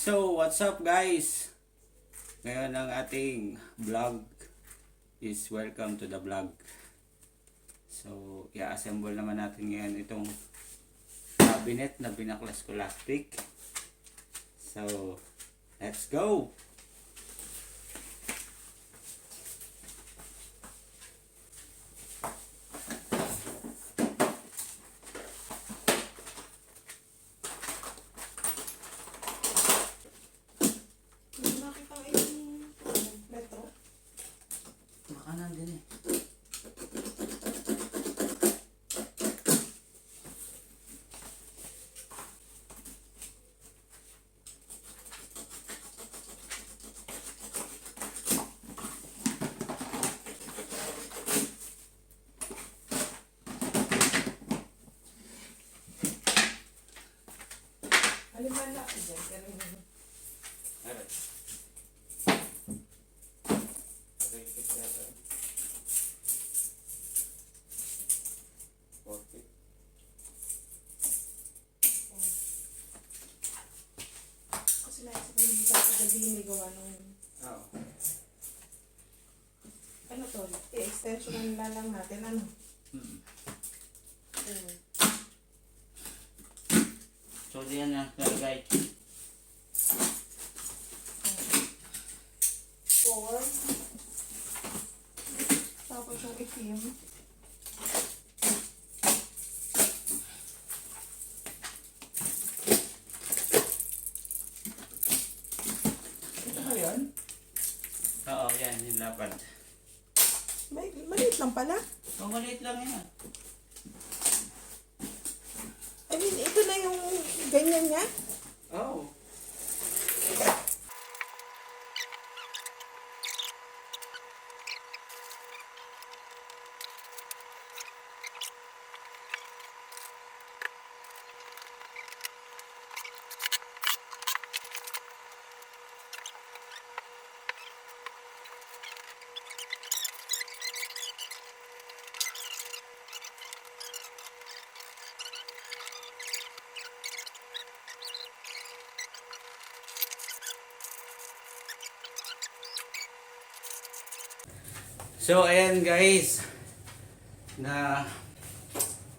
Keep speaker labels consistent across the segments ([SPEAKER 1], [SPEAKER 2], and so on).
[SPEAKER 1] So, what's up guys? Ngayon ang ating vlog is welcome to the vlog. So, i-assemble naman natin ngayon itong cabinet na binaklas ko last week. So, let's go!
[SPEAKER 2] Naisip ko hindi sa gabi hindi gawa nung
[SPEAKER 1] Oo.
[SPEAKER 2] ano to, i-extension na lang natin. Ano?
[SPEAKER 1] Hmm.
[SPEAKER 2] Hmm.
[SPEAKER 1] So, diyan na lalagay.
[SPEAKER 2] Four. Tapos yung itim.
[SPEAKER 1] Oo, yan, yung lapad.
[SPEAKER 2] May, maliit lang pala.
[SPEAKER 1] Kung maliit lang yan.
[SPEAKER 2] I mean, ito na yung ganyan niya.
[SPEAKER 1] Oo. So, ayan guys. Na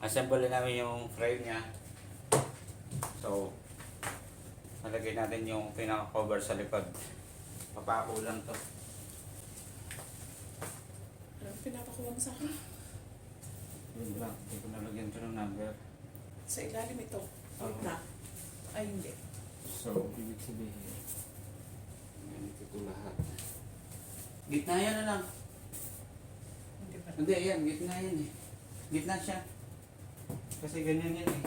[SPEAKER 1] assemble na namin yung frame niya. So, nalagay natin yung pinaka-cover sa likod. Papako lang to.
[SPEAKER 2] Ano, pinapakuha mo sa akin?
[SPEAKER 1] Yun lang. Hindi ko nalagyan ko ng number.
[SPEAKER 2] Sa ilalim ito.
[SPEAKER 1] Oo.
[SPEAKER 2] Gitna. Ay, hindi.
[SPEAKER 1] So, ibig sabihin, ganito ito lahat. Gitna yan na lang.
[SPEAKER 2] Hindi
[SPEAKER 1] yan. Gitna yan eh. Gitna siya. Kasi ganyan yan eh.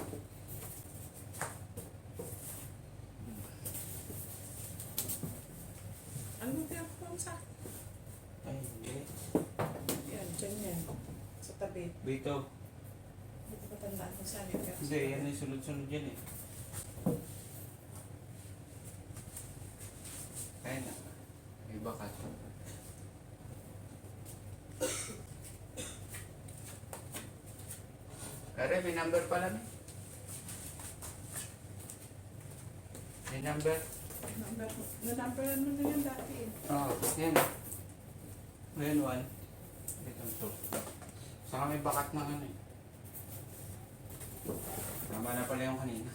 [SPEAKER 2] Ano mo sa akin?
[SPEAKER 1] Ay, hindi.
[SPEAKER 2] Yan, dyan yan. Sa tabi.
[SPEAKER 1] Dito.
[SPEAKER 2] Hindi ko patandaan kung saan yun. Pero
[SPEAKER 1] Hindi, yan ay sunod-sunod yan eh. Kaya na. May bakat. Kare, may number pala. May number.
[SPEAKER 2] Number, na-numberan mo na yan dati eh.
[SPEAKER 1] Oo, oh, yan. Ngayon, one. Itong two. Saka may bakat na ano eh. Tama na pala yung kanina.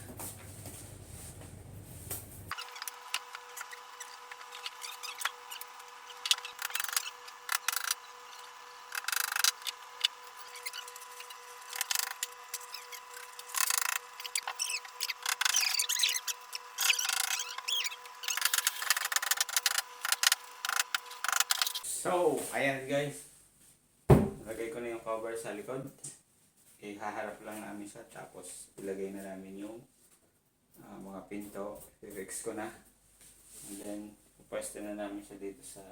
[SPEAKER 1] So, ayan guys. Lagay ko na yung cover sa likod. Ihaharap lang namin siya tapos ilagay na namin yung ah, mga pinto. I-fix ko na. And then, pupwesto na namin siya dito sa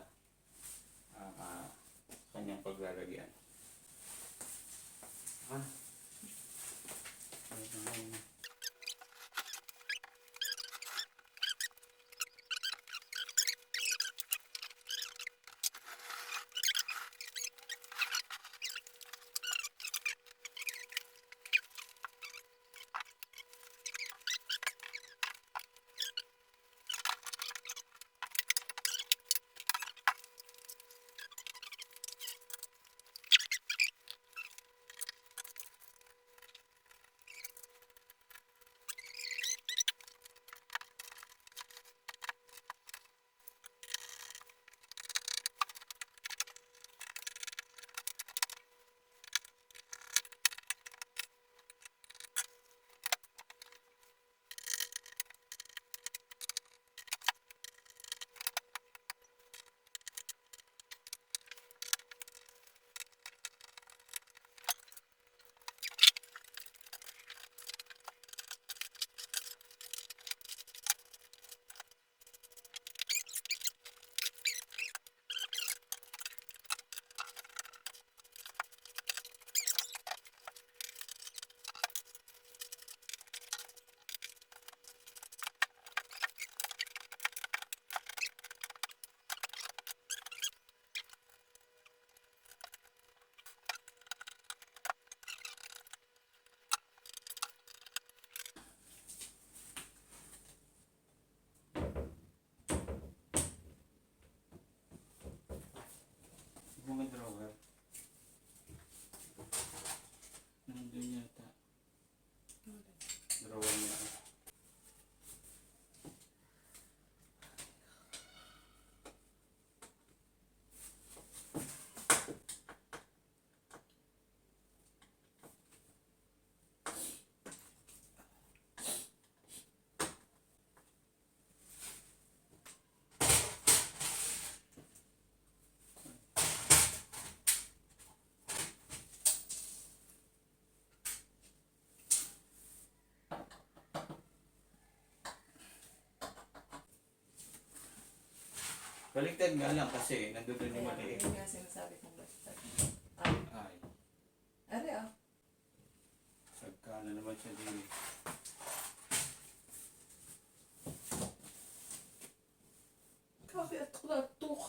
[SPEAKER 1] ah, ah, kanyang paglalagyan. Ah. Ayun. Baliktad nga lang kasi nandun yung
[SPEAKER 2] Kaya
[SPEAKER 1] maliit.
[SPEAKER 2] yun nga sinasabi kong basta. Ay,
[SPEAKER 1] Ay,
[SPEAKER 2] are ah.
[SPEAKER 1] sagka na naman siya din. eh.
[SPEAKER 2] Kafe at klatok.